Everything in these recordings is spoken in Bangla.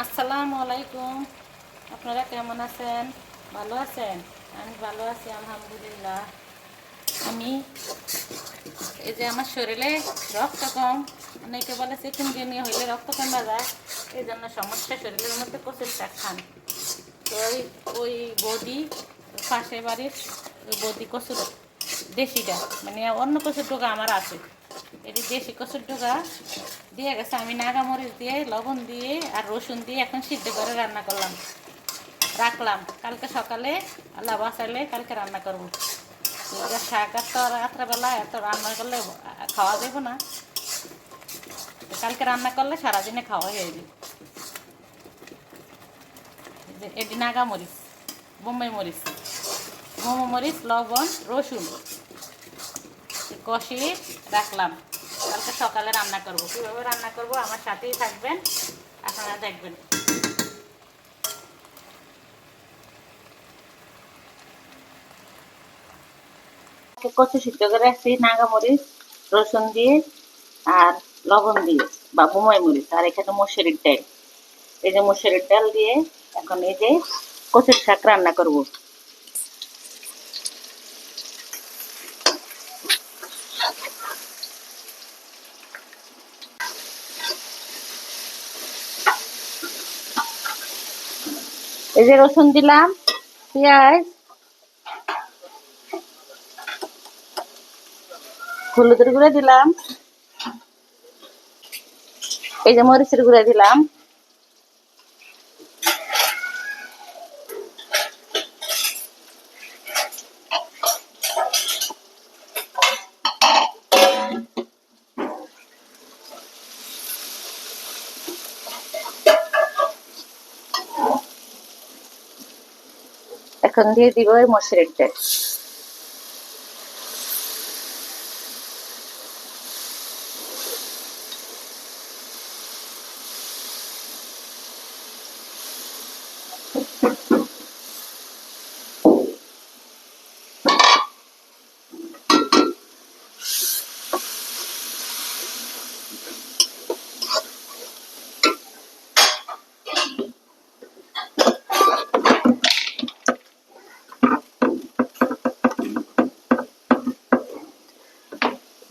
আসসালামু আলাইকুম। আপনারা কেমন আছেন? ভালো আছেন? আমি ভালো আছি, আলহামদুলিল্লাহ। আমি এই যে আমার শরীরে রক্ত কম অনেকে বলে চিকেন নিয়ে হইলে রক্ত কমা যায় এই জন্য সমস্যা শরীরের মধ্যে কচুর শাক খান তো ওই ওই বডি পাশে বাড়ির ওই বডি কচুর দেশিটা মানে অন্য কচুর ডোকা আমার আছে। এটি দেশি কচুর ডোকা দিয়ে গেছে আমি নাগামরিচ দিয়ে, লবণ দিয়ে আর রসুন দিয়ে এখন সিদ্ধ করে রান্না করলাম। রাখলাম। কালকে সকালে আল্লাহ বাঁচাইলে কালকে রান্না করব। শাক আর তো রাত্রেবেলা এত রান্না করলে খাওয়া যাবে না। কালকে রান্না করলে সারাদিনে খাওয়া হয়ে যাবে। এটি নাগা মরিচ বোম্বাই মরিচ। মোমো মরিচ, লবণ, রসুন। কষিয়ে রাখলাম। কালকে সকালে রান্না করব। কীভাবে রান্না করব? আমার সাথেই থাকবেন। আপনারা দেখবেন। কচু সিদ্ধ করে রাখছি নাগামরিচ রসুন দিয়ে আর লবণ দিয়ে, বা বোমাই মরিচ, আর এখানে মসুরির ডাল। এই যে মসুরির ডাল দিয়ে এখন এই যে কচুর শাক রান্না করব। এই যে রসুন দিলাম পেঁয়াজ হলুদের গুঁড়া দিলাম এই যে মরিচের গুঁড়া দিলাম। এখন দিয়ে দিব এই মসুরের ডাল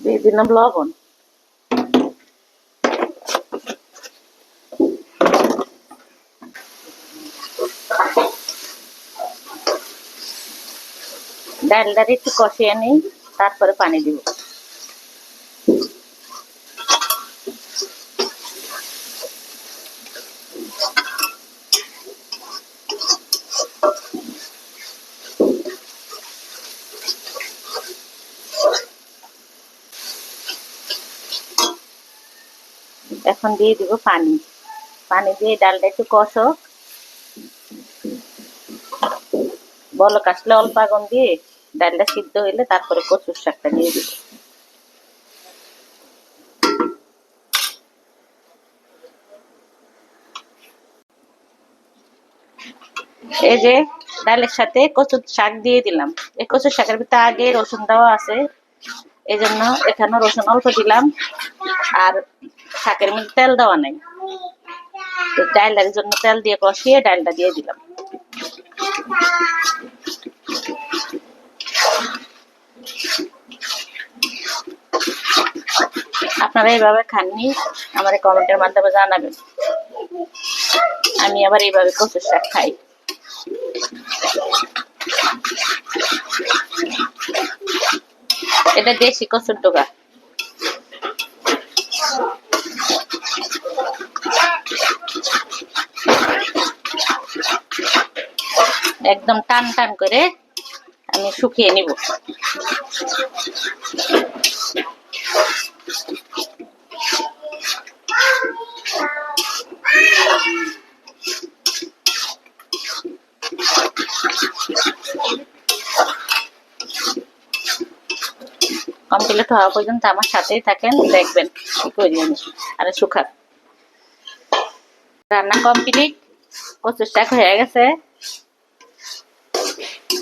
দিয়ে দিলাম লবণ ডালটা একটু কষিয়ে নিই তারপরে পানি দিব এখন দিয়ে দিব পানি। পানি দিয়ে ডালটা একটু কষো। বলক আসলে অল্প আগুন দিয়ে ডালটা সিদ্ধ হইলে তারপরে কচুর শাকটা দিয়ে দিব। এই যে ডালের সাথে কচুর শাক দিয়ে দিলাম। এই কচুর শাকের ভিতরে আগে রসুন দেওয়া আছে। এই জন্য এখানে রসুন অল্প দিলাম। আর শাকের মধ্যে তেল দেওয়া নাই। তো জন্য তেল দিয়ে কষিয়ে ডালটা দিয়ে দিলাম। আপনারা এইভাবে খাননি, আমার কমেন্টের মাধ্যমে জানাবেন। আমি আবার এইভাবে কচুর শাক খাই। এটা দেশি কচুর ডোকা একদম টান টান করে আমি শুকিয়ে নিব। কমপ্লিট হওয়া পর্যন্ত আমার সাথেই থাকেন, দেখবেন আর শুকাক রান্না কমপ্লিট কচুর শাক হয়ে গেছে।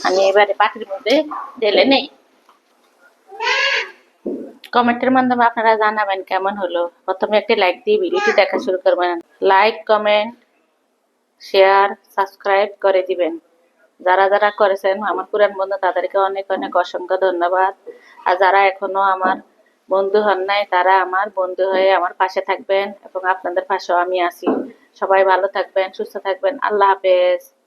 আমি এবারে পাটির মধ্যে ঢেলে নেই। কমেন্টের মাধ্যমে আপনারা জানাবেন কেমন হলো। প্রথমে একটি লাইক দিয়ে ভিডিওটি দেখা শুরু করবেন। লাইক কমেন্ট শেয়ার সাবস্ক্রাইব করে দিবেন। যারা যারা করেছেন, আমার পুরান বন্ধু, তাদেরকে অনেক অনেক অসংখ্য ধন্যবাদ। আর যারা এখনও আমার বন্ধু হন নাই, তারা আমার বন্ধু হয়ে আমার পাশে থাকবেন এবং আপনাদের পাশেও আমি আছি। সবাই ভালো থাকবেন, সুস্থ থাকবেন। আল্লাহ হাফেজ।